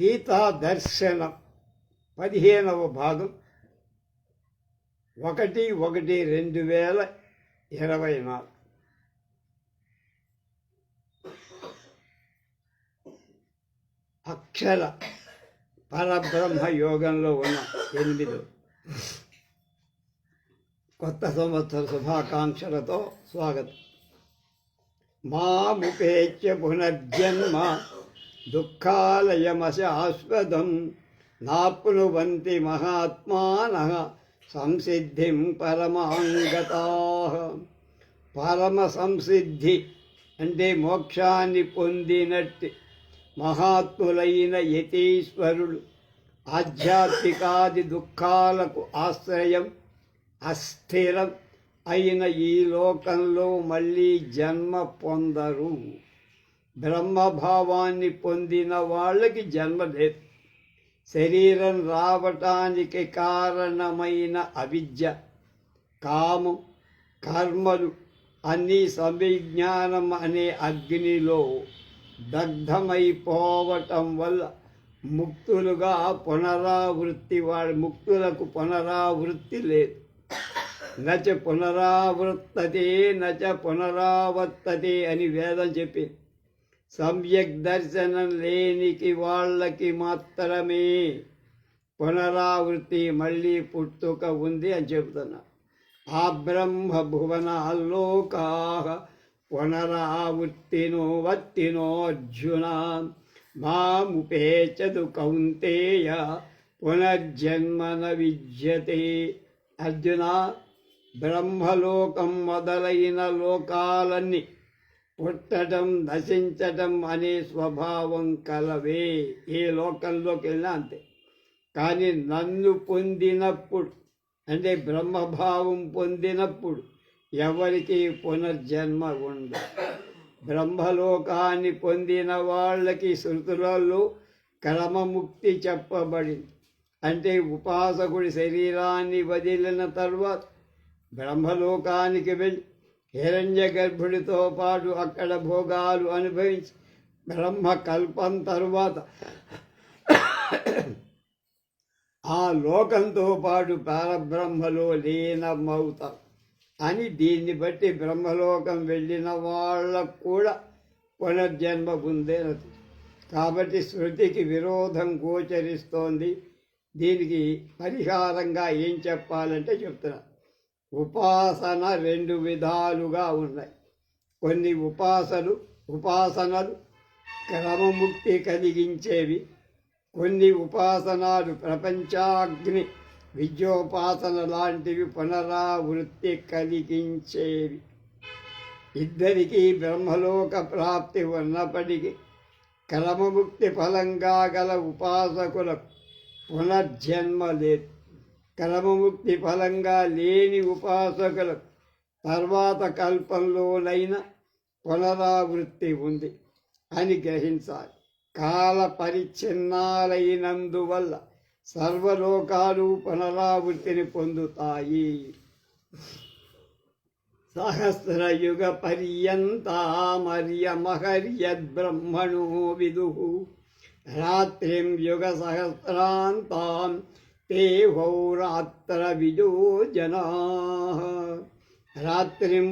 గీతా దర్శనం పదిహేనవ భాగం ఒకటి ఒకటి రెండు వేల ఇరవై నాలుగు. అక్షర పరబ్రహ్మ యోగంలో ఉన్న ఎనిమిది కొత్త సంవత్సర శుభాకాంక్షలతో స్వాగతం. మా మాముపేత్య పునర్జన్మ దుఃఖాలయమశాశ్వతం నాప్నువంతి మహాత్మాన సంసిద్ధిం పరమాంగతా పరమ సంసిద్ధి అంటే మోక్షాన్ని పొందినట్టు మహాత్ములైన యతీశ్వరుడు ఆధ్యాత్మికాది దుఃఖాలకు ఆశ్రయం అస్థిరం అయిన ఈ లోకంలో మళ్ళీ జన్మ పొందరు. బ్రహ్మభావాన్ని పొందిన వాళ్ళకి జన్మ లేదు. శరీరం రావటానికి కారణమైన అవిద్య కామం కర్మలు అన్నీ సంవిజ్ఞానం అనే అగ్నిలో దగ్ధమైపోవటం వల్ల ముక్తులుగా పునరావృత్తి వాడి ముక్తులకు పునరావృత్తి లేదు. నచ పునరావృత్తతే నచ పునరావర్తతే అని వేదం చెప్పింది. సమ్యక్ దర్శనం లేనికి వాళ్ళకి మాత్రమే పునరావృత్తి మళ్ళీ పుట్టుక ఉంది అని చెబుతున్నా ఆ బ్రహ్మ భువనాల్లోకా పునరావృత్తినో వర్తినో అర్జున మాముపేచదు కౌంతేయ పునర్జన్మన విద్యతే అర్జున బ్రహ్మలోకం మొదలైన లోకాలన్నీ పుట్టడం నశించటం అనే స్వభావం కలవే. ఏ లోకంలోకి వెళ్ళినా అంతే. కానీ నన్ను పొందినప్పుడు అంటే బ్రహ్మభావం పొందినప్పుడు ఎవరికి పునర్జన్మ ఉండదు. బ్రహ్మలోకాన్ని పొందిన వాళ్ళకి శృతులలో క్రమముక్తి చెప్పబడింది. అంటే ఉపాసకుడి శరీరాన్ని వదిలిన తర్వాత బ్రహ్మలోకానికి వెళ్ళి హిరణ్య గర్భుడితో పాటు అక్కడ భోగాలు అనుభవించి బ్రహ్మ కల్పం తరువాత ఆ లోకంతో పాటు పరబ్రహ్మలో లీనమవుతారు అని దీన్ని బట్టి బ్రహ్మలోకం వెళ్ళిన వాళ్ళకు కూడా పునర్జన్మ పొందేనది కాబట్టి శృతికి విరోధం గోచరిస్తోంది. దీనికి పరిహారంగా ఏం చెప్పాలంటే చెప్తున్నా. ఉపాసన రెండు విధాలుగా ఉన్నాయి. కొన్ని ఉపాసలు ఉపాసనలు క్రమముక్తి కలిగించేవి. కొన్ని ఉపాసనాలు ప్రపంచాగ్ని విద్యోపాసన లాంటివి పునరావృత్తి కలిగించేవి. ఇద్దరికీ బ్రహ్మలోక ప్రాప్తి ఉన్నప్పటికీ క్రమముక్తి ఫలంగా గల ఉపాసకులకు పునర్జన్మ లేదు. క్రమముక్తి ఫలంగా లేని ఉపాసకులు తర్వాత కల్పంలోనైన పునరావృత్తి ఉంది అని గ్రహించాలి. కాల పరిచ్ఛిన్నాలైనందువల్ల సర్వలోకాలు పునరావృత్తిని పొందుతాయి. సహస్రయుగ పర్యంతమర్యమహర్యద్బ్రహ్మణో విదు. రాత్రిం యుగ సహస్రాంతాం తే హౌరాత్ర విజో జనా రాత్రిం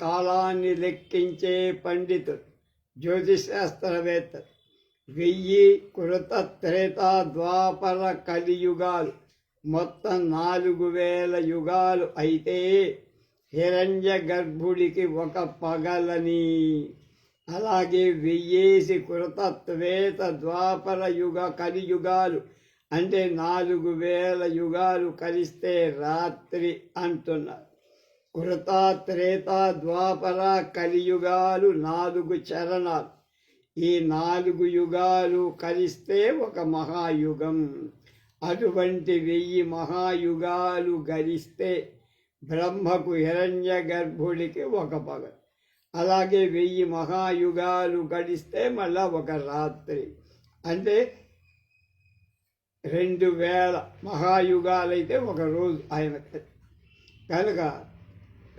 కాలాన్ని లెక్కించే పండితుడు జ్యోతిశాస్త్రవేత్త వెయ్యి కృత త్రేత ద్వాపర కలియుగాలు మొత్తం నాలుగు వేల యుగాలు అయితే హిరణ్య గర్భుడికి ఒక పగలని। అలాగే వెయ్యేసి కృతత్వేత ద్వాపర యుగ కలియుగాలు అంటే నాలుగు వేల యుగాలు కలిస్తే రాత్రి అంటున్నారు కృత త్రేత ద్వాపర కలియుగాలు నాలుగు చరణాలు. ఈ నాలుగు యుగాలు కలిస్తే ఒక మహాయుగం. అటువంటి వెయ్యి మహాయుగాలు గరిస్తే బ్రహ్మకు హిరణ్య గర్భుడికి ఒక పగ. అలాగే వెయ్యి మహాయుగాలు గడిస్తే మళ్ళా ఒక రాత్రి. అంటే రెండు వేల మహాయుగాలైతే ఒక రోజు ఆయన కనుక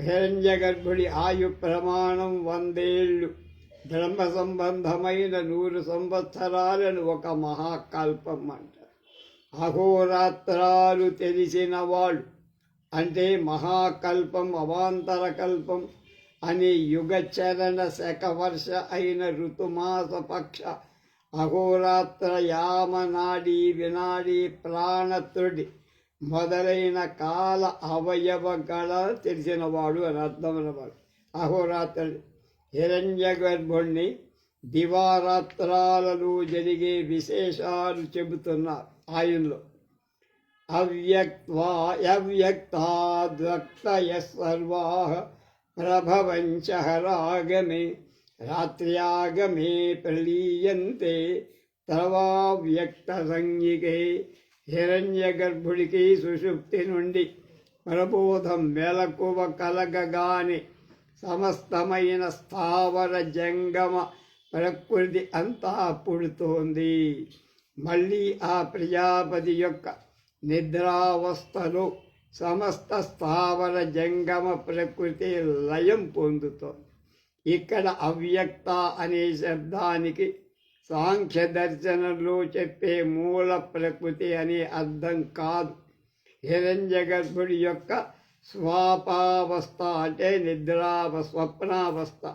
హిరణ్య గర్భుడి ఆయు ప్రమాణం వందేళ్ళు బ్రహ్మ సంబంధమైన నూరు సంవత్సరాలను ఒక మహాకల్పం అంటారు అహోరాత్రాలు తెలిసిన వాళ్ళు. అంటే మహాకల్పం అవాంతర కల్పం అనే యుగచరణ శకవర్ష అయిన ఋతుమాస పక్ష అహోరాత్ర యామనాడి వినాడి ప్రాణతుడి మొదలైన కాల అవయవగల తెలిసినవాడు అని అర్థమైనవాడు అహోరాత్రుడు హిరణ్య గర్భుణ్ణి దివారాత్రాలలో జరిగే విశేషాలు చెబుతున్నారు ఆయనలో. అవ్యక్వా అవ్యక్తాద్వక్తయ సర్వా ప్రభవంచ రాగమే రాత్ర్యాగమే ప్రలీయంతే తవావ్యక్త సంజ్ఞికే హిరణ్య గర్భుడికి సుషుప్తి నుండి ప్రబోధం మెలకువ కలగగానే సమస్తమైన స్థావర జంగమ ప్రకృతి అంతా పుడుతోంది. మళ్ళీ ఆ ప్రజాపతి యొక్క నిద్రావస్థలో సమస్త స్థావర జంగమ ప్రకృతి లయం పొందుతోంది. ఇక్కడ అవ్యక్త అనే శబ్దానికి సాంఖ్య దర్శనంలో చెప్పే మూల ప్రకృతి అనే అర్థం కాదు. హిరణ్య గర్భుడి యొక్క స్వాపావస్థ అంటే నిద్రావ స్వప్నావస్థ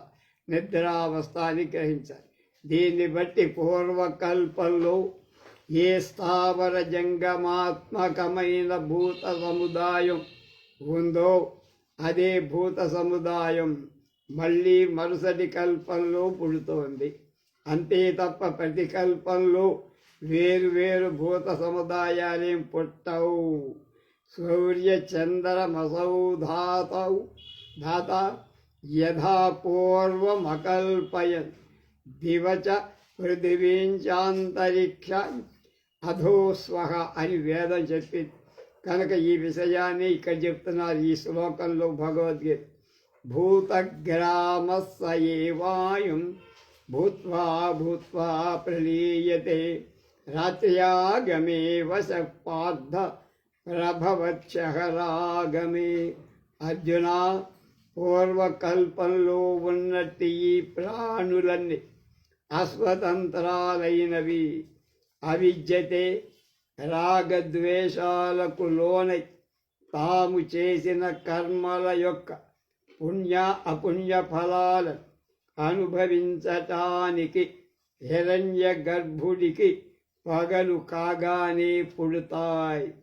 నిద్రావస్థ అని గ్రహించాలి. దీన్ని బట్టి పూర్వకల్పంలో ఏ స్థావర జంగమాత్మకమైన భూత సముదాయం ఉందో అదే భూత సముదాయం. మళ్ళీ మరుసటి కల్పంలో పుడుతోంది. అంతే తప్ప ప్రతి కల్పంలో వేరు వేరు భూత సముదాయాలేం పుట్టవు. సూర్య చంద్రమసౌ ధాతౌ. ధాత యథా పూర్వమకల్పయన్ దివచ పృథివీంచాంతరిక్ష అధోస్వహ అని వేదం చెప్పింది కనుక ఈ విషయాన్ని ఇక్కడ చెప్తున్నారు ఈ శ్లోకంలో భగవద్గీత. భూతగ్రామస్యేవాయుం భూత్వా భూత్వా ప్రలీయతే రాత్రియాగమే వశ పార్థ ప్రభవచ్చహరాగమే అర్జున పూర్వకల్పంలో ఉన్నట్టు ఈ ప్రాణులన్నీ అస్వతంత్రాలైనవి అవిద్యతే రాగద్వేషాలకు లోనై తాము చేసిన కర్మల యొక్క పుణ్య అపుణ్య ఫలాలను అనుభవించటానికి హిరణ్య గర్భుడికి పగలు కాగానే పుడతాయి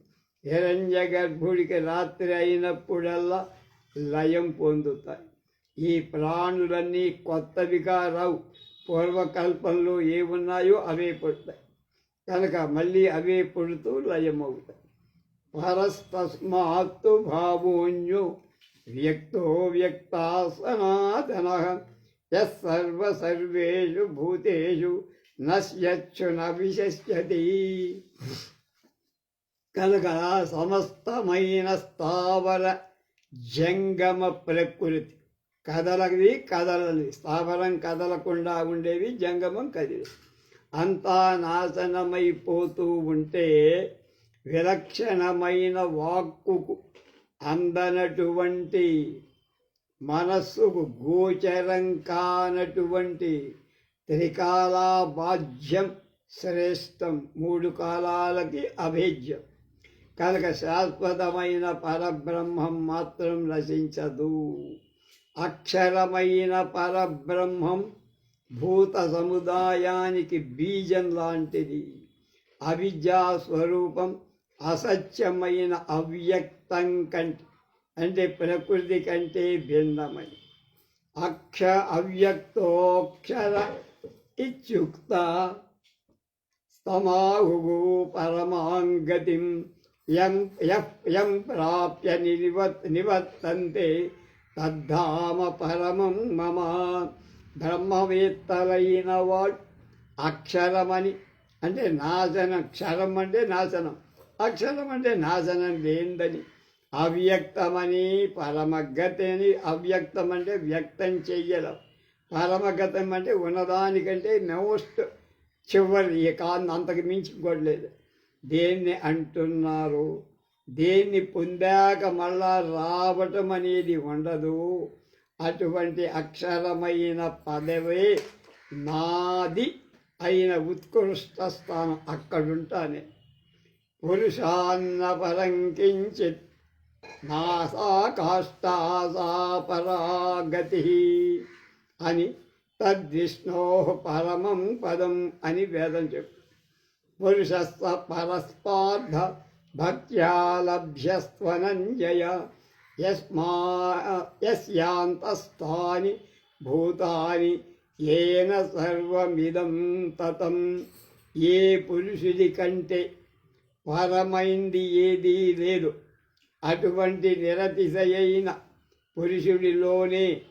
హిరణ్య గర్భుడికి రాత్రి అయినప్పుడల్లా లయం పొందుతాయి। ఈ ప్రాణులన్నీ కొత్తవిగా రావు పూర్వకల్పంలో ఏమున్నాయో అవే పుడతాయి। కనుక మళ్ళీ అవే పుడుతూ లయమవుతాయి। పరస్తస్మాత్తు భావోన్యో వ్యక్తో వ్యక్త సనాతన. యర్వ సర్వేషు భూతేషు నశ్యచ్చు నవిశస్యతి కనుక సమస్తమైన స్థావర జంగమ ప్రకృతి కదలది కదలని స్థావరం కదలకుండా ఉండేది జంగమం కదిలి. అంతా నాశనమైపోతూ ఉంటే విలక్షణమైన వాక్కుకు అందనటువంటి మనస్సుకు గోచరం కానటువంటి త్రికాలా బాధ్యం శ్రేష్టం మూడు కాలాలకి అభేద్యం. కనుక శాశ్వతమైన పరబ్రహ్మం మాత్రం నశించదు. అక్షరమైన పరబ్రహ్మం భూత సముదాయానికి బీజం లాంటిది. అవిద్యా స్వరూపం అసత్యమైన అవ్యక్తం కంటే అంటే ప్రకృతి కంటే భిన్నమై. అక్ష అవ్యక్తోక్షర ఇత్యుక్త స్తమాహు పరమాంగతిం యం యం ప్రాప్య నివత్ నివర్తంతే తద్ధామ పరమం మమ బ్రహ్మవేత్తలైన వాడు అక్షరమని అంటే నాశనం క్షరం అంటే నాశనం. అక్షరం అంటే నాశనం లేనిదని. అవ్యక్తమని పరమగతిని అవ్యక్తం అంటే వ్యక్తం చెయ్యడం పరమగతం అంటే ఉన్నదానికంటే మోస్ట్ చివరి కాదు అంతకు మించి ఇంకోట్లేదు దేన్ని అంటున్నారు? దేన్ని పొందాక మళ్ళా రావటం అనేది ఉండదు. అటువంటి అక్షరమైన పదవే నాది అయిన ఉత్కృష్ట స్థానం అక్కడుంటానే. పురుషాన్న పరంకించిత్ నాసా కాష్టాసా పరాగతి అని తద్విష్ణో పరమం పదం అని వేదం చెప్పు పురుషస్వ పరస్పార్థ భక్త్యా లభ్యస్త్వనంజయ యస్మా యస్యాంతస్థాని భూతాని ఏన సర్వమిదం తతం ఏ పురుషుడి కంటే పరమైంది ఏదీ లేదు. అటువంటి నిరతిశయైన పురుషుడిలోనే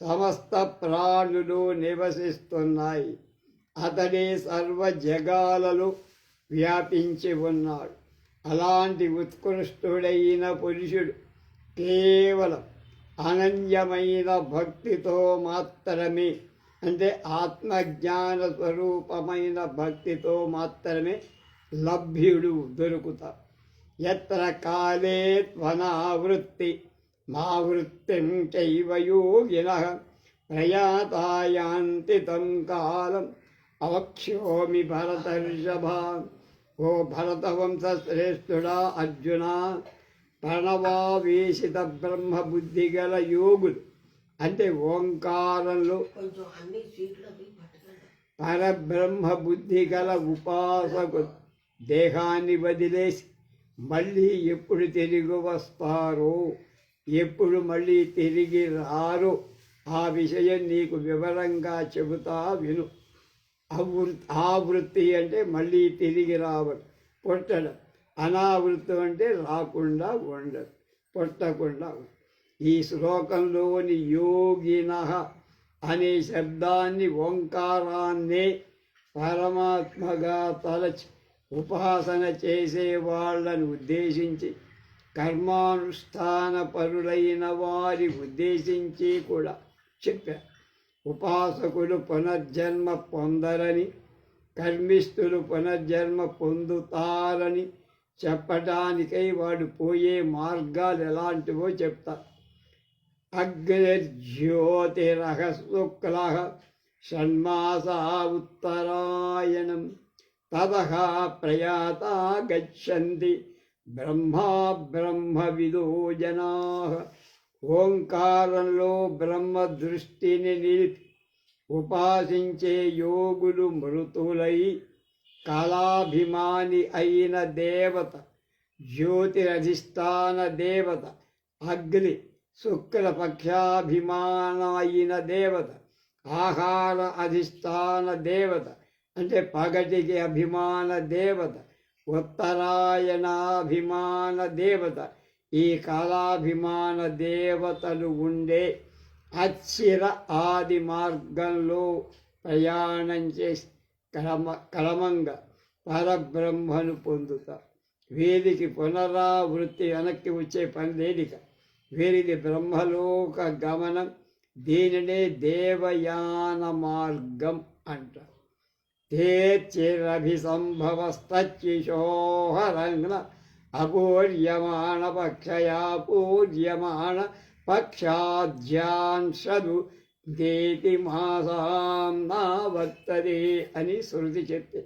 సమస్త ప్రాణులు నివసిస్తున్నాయి. అతడే సర్వ జగాలలో వ్యాపించి ఉన్నాడు. అలాంటి ఉత్కృష్టుడైన పురుషుడు కేవలం అనన్యమైన భక్తితో మాత్రమే అంటే ఆత్మజ్ఞాన స్వరూపమైన భక్తితో మాత్రమే లభ్యుడు దొరుకుతా. ఎత్ర కాలే త్వనావృత్తి మా వృత్తిం చైవ యోగిన. ప్రయాతాయాంతి తం కాలం. అవక్ష్యోమి భరతర్షభ. ఓ భరతవంశ శ్రేష్ఠుడా అర్జున. ప్రణవావేశిత బ్రహ్మ బుద్ధి గల యోగులు. అంటే ఓంకారంలో పరబ్రహ్మ బుద్ధి గల ఉపాసకులు. దేహాన్ని వదిలేసి మళ్ళీ ఎప్పుడు తిరిగి వస్తారో ఎప్పుడు మళ్ళీ తిరిగి రారో ఆ విషయం నీకు వివరంగా చెబుతా విను. ఆ ఆవృత్తి అంటే మళ్ళీ తిరిగి రావడం. పుట్టడం. అనావృత్తం అంటే రాకుండా ఉండదు పుట్టకుండా ఈ శ్లోకంలోని యోగిన అనే శబ్దాన్ని ఓంకారాన్నే పరమాత్మగా తలచి ఉపాసన చేసే వాళ్ళను ఉద్దేశించి కర్మానుష్ఠాన పరులైన వారి ఉద్దేశించి కూడా చెప్పారు ఉపాసకులు పునర్జన్మ పొందరని కర్మిస్తులు పునర్జన్మ పొందుతారని చెప్పడానికై వాడు పోయే మార్గాలు ఎలాంటివో చెప్తారు అగ్నిర్జ్యోతిరహ శుక్ల షణ్మాస ఉత్తరాయణం. తదహ ప్రయాత గచ్చంతి. బ్రహ్మా బ్రహ్మ విదో జనా. ఓంకారంలో బ్రహ్మ దృష్టిని నిలిపి ఉపాసించే యోగులు మృతులై కళాభిమాని అయిన దేవత జ్యోతిరధిష్టాన దేవత అగ్ని శుక్లపక్షాభిమాన అయిన దేవత ఆహార అధిష్టాన దేవత అంటే పగటికి అభిమాన దేవత ఉత్తరాయణాభిమాన దేవత ఈ కాలాభిమాన దేవతలు ఉండే అచ్చిర ఆది మార్గంలో ప్రయాణం చేసి క్రమ క్రమంగా పరబ్రహ్మను పొందుతారు వీరికి పునరావృత్తి వెనక్కి వచ్చే పని లేదిక వీరిది బ్రహ్మలోక గమనం దీనినే దేవయాన మార్గం అంటారు. തേച്ചിരഭിസംഭവസ്തച്ചിശോഹരംഗ അപൂര്യമാണ పక్షయా పూజ్యమాణ పక్షాధ్యాంశదు దేతి మాసాం నా వర్తది అని శృతి చెప్పి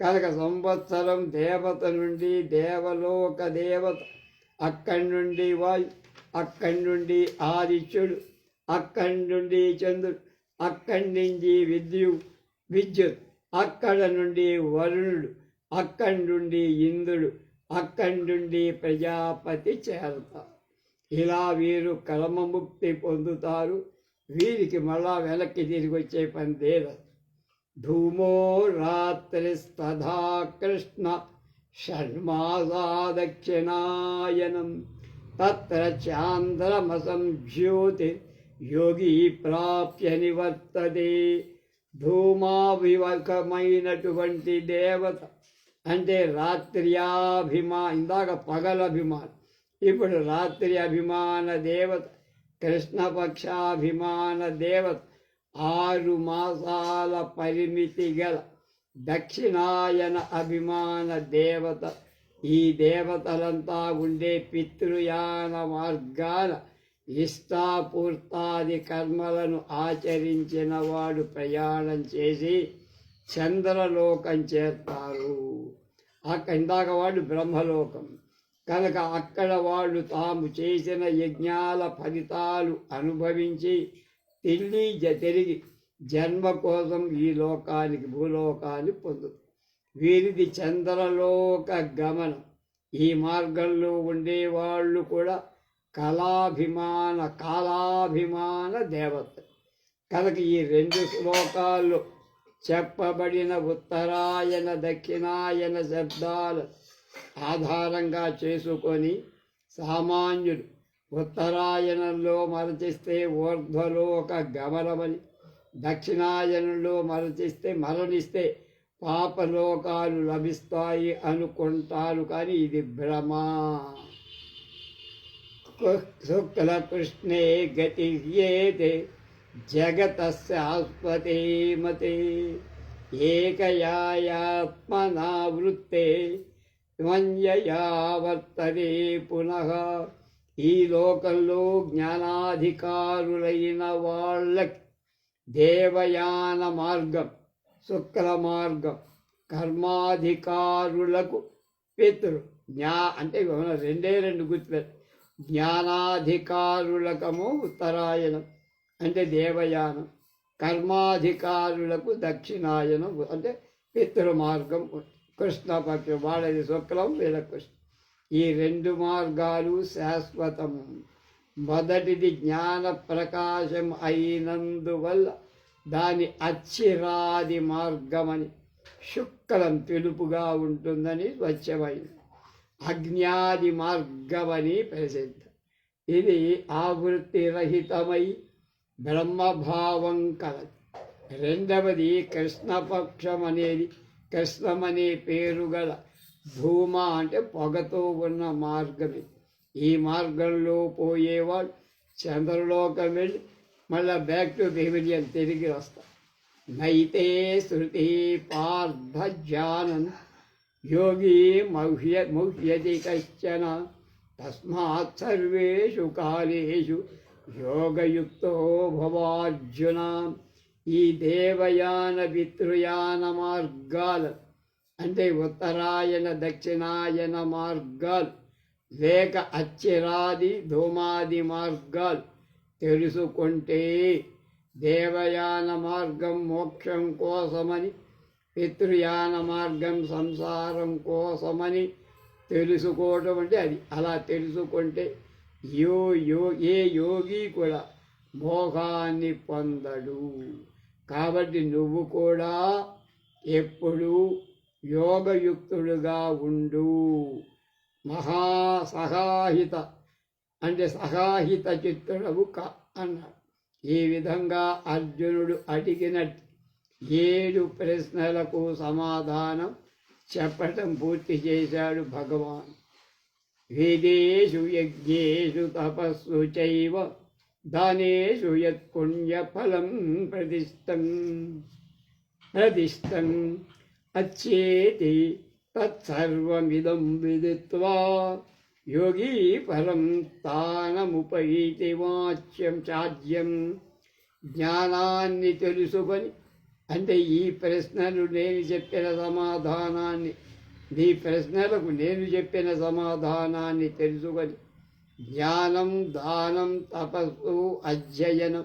కనుక సంవత్సరం దేవత నుండి దేవలోక దేవత అక్కడి నుండి వాయు అక్కడి నుండి ఆదిత్యుడు అక్కడి నుండి చంద్రుడు అక్కడి నుంచి విద్యు విద్యుత్ అక్కడ నుండి వరుణుడు అక్కడి నుండి ఇంద్రుడు అక్కడి నుండి ప్రజాపతి చేరతారు. ఇలా వీరు కర్మముక్తి పొందుతారు. వీరికి మళ్ళా వెనక్కి తిరిగి వచ్చే పని లేదు. ధూమో రాత్రిస్తథా కృష్ణ షణ్మాసా దక్షిణాయనం తత్ర చాంద్రమసం జ్యోతి యోగి ప్రాప్య నివర్తతే. ధూమాభివకమైనటువంటి దేవత అంటే రాత్ర్యాభిమా ఇందాక పగలభిమానం. ఇప్పుడు రాత్రి అభిమాన దేవత కృష్ణపక్షాభిమాన దేవత ఆరు మాసాల పరిమితి గల దక్షిణాయన అభిమాన దేవత. ఈ దేవతలంతా ఉండే పితృయాన మార్గాల ఇష్టాపూర్తాది కర్మలను ఆచరించిన వాడు ప్రయాణం చేసి చంద్రలోకం చేస్తారు అక్కడ ఇందాక వాడు బ్రహ్మలోకం. కనుక అక్కడ వాళ్ళు తాము చేసిన యజ్ఞాల ఫలితాలు అనుభవించి తిరిగి జ- తిరిగి జన్మ కోసం ఈ లోకానికి భూలోకాన్ని పొందుతారు. వీరిది చంద్రలోక గమనం. ఈ మార్గంలో ఉండేవాళ్ళు కూడా కళాభిమాన కాలాభిమాన దేవత. కనుక ఈ రెండు శ్లోకాల్లో చెప్పబడిన ఉత్తరాయణ దక్షిణాయన శబ్దాలు ఆధారంగా చేసుకొని సామాన్యుడు ఉత్తరాయణంలో మరచిస్తే ఊర్ధ్వలోక గమనమని దక్షిణాయనంలో మరచిస్తే మరణిస్తే పాపలోకాలు లభిస్తాయి అనుకుంటారు. కానీ ఇది భ్రమ. శుక్లకృష్ణే గతి జగత శాశ్వతే మతే ఏకయాత్మనా వృత్తే పునః ఈ లోకంలో జ్ఞానాధికారులైన వాళ్ళకి దేవయాన మార్గం శుక్ల మార్గం కర్మాధికారులకు పితృ జ్ఞా అంటే రెండే రెండు గుర్తులు జ్ఞానాధికారులకము ఉత్తరాయణం అంటే దేవయానం. కర్మాధికారులకు దక్షిణాయనం అంటే పితృమార్గం. కృష్ణపక్షం వాళ్ళది శుక్లం వీళ్ళ కృష్ణ ఈ రెండు మార్గాలు శాశ్వతం మొదటిది జ్ఞాన ప్రకాశం అయినందువల్ల దాని అచ్చిరాది మార్గమని శుక్లం తెలుపుగా ఉంటుందని స్వచ్ఛమైంది. అజ్ఞాది మార్గమని ప్రసిద్ధం ఇది ఆవృత్తి రహితమై బ్రహ్మభావం కలది. రెండవది కృష్ణపక్షం అనేది కృష్ణమనే పేరు గల ధూమ అంటే పొగతో ఉన్న మార్గమే. ఈ మార్గంలో పోయేవాడు చంద్రలోకం వెళ్ళి మళ్ళీ బ్యాక్ టు పెవిలియన్ తిరిగి వస్తా నైతే శృతి పార్థ జానన్ యోగి మహ్య ముహ్యతి కశ్చన తస్మాత్ సర్వేషు కాలేషు యోగయుక్తో భవార్జున ఈ దేవయాన పితృయాన మార్గాలు అంటే ఉత్తరాయణ దక్షిణాయన మార్గాలు లేక అచ్చిరాది ధూమాది మార్గాలు తెలుసుకుంటే దేవయాన మార్గం మోక్షం కోసమని పితృయాన మార్గం సంసారం కోసమని తెలుసుకోవటం అంటే అది. అలా తెలుసుకుంటే యో యో ఏ యోగి కూడా మోహాన్ని పొందడు. కాబట్టి నువ్వు కూడా ఎప్పుడు యోగయుక్తుడుగా ఉండు. మహాసహాహిత అంటే సహాహిత చిత్తుడవు కా అన్నాడు. ఈ విధంగా అర్జునుడు అడిగినట్టు ఏడు ప్రశ్నలకు సమాధానం చెప్పటం పూర్తి చేశాడు భగవాన్. వేదేషు యజ్ఞేషు తపస్సు చైవ దానేషు యత్పుణ్యఫలం ప్రతిష్టం. ప్రతిష్టం అచ్చేతి తత్సర్వమిదం విదిత్వా యోగీ ఫలం తానముపైతి వాచ్యం చాజ్యం. జ్ఞానాన్ని తెలుసుకొని అంటే ఈ ప్రశ్నలు నేను చెప్పిన సమాధానాన్ని నీ ప్రశ్నలకు నేను చెప్పిన సమాధానాన్ని తెలుసుకొని జ్ఞానం దానం తపస్సు అధ్యయనం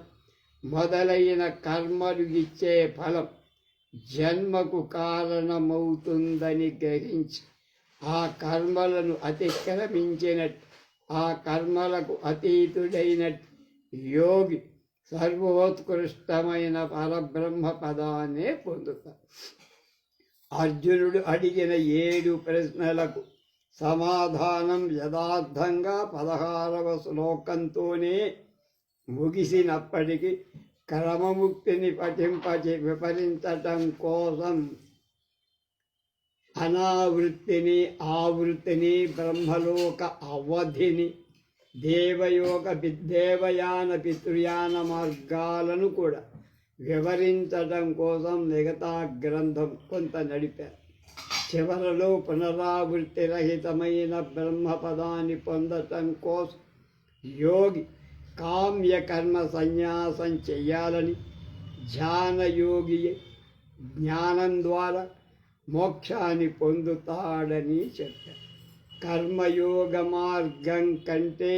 మొదలైన కర్మలు ఇచ్చే ఫలం జన్మకు కారణమవుతుందని గ్రహించి ఆ కర్మలను అతిక్రమించినట్టు ఆ కర్మలకు అతీతుడైనట్టు యోగి సర్వోత్కృష్టమైన పరబ్రహ్మ పదాన్నే పొందుతారు అర్జునుడు అడిగిన ఏడు ప్రశ్నలకు సమాధానం యథార్థంగా పదహారవ శ్లోకంతోనే ముగిసినప్పటికీ క్రమముక్తిని పఠింపచి విపరించటం కోసం అనావృత్తిని ఆవృత్తిని బ్రహ్మలోక అవధిని దేవయోగ దేవయాన పితృయాన మార్గాలను కూడా వివరించడం కోసం మిగతా గ్రంథం కొంత నడిపారు. చివరలో పునరావృత్తి రహితమైన బ్రహ్మపదాన్ని పొందటం కోసం యోగి కామ్య కర్మ సన్యాసం చెయ్యాలని ధ్యానయోగి జ్ఞానం ద్వారా మోక్షాన్ని పొందుతాడని చెప్పారు. కర్మయోగ మార్గం కంటే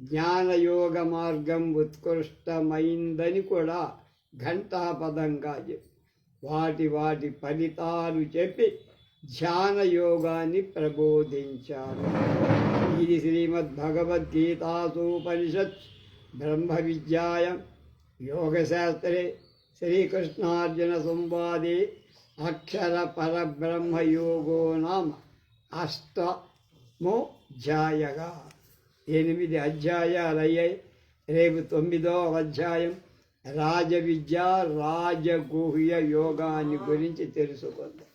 జ్ఞానయోగ మార్గం ఉత్కృష్టమైందని కూడా ఘంటాపదంగా చెప్పి వాటి వాటి ఫలితాలు చెప్పి ధ్యాన యోగాన్ని ప్రబోధించారు. ఇది శ్రీమద్భగవద్గీతాసూపనిషత్ బ్రహ్మ విద్యాయం యోగశాస్త్రే శ్రీకృష్ణార్జున సంవాదే అక్షర పరబ్రహ్మయోగో నామ అష్ట మో జాయగా. ఎనిమిది అధ్యాయాలయ్యాయి రేపు తొమ్మిదో అధ్యాయం. రాజ విద్య రాజగుహ్య యోగాన్ని గురించి తెలుసుకుందాం.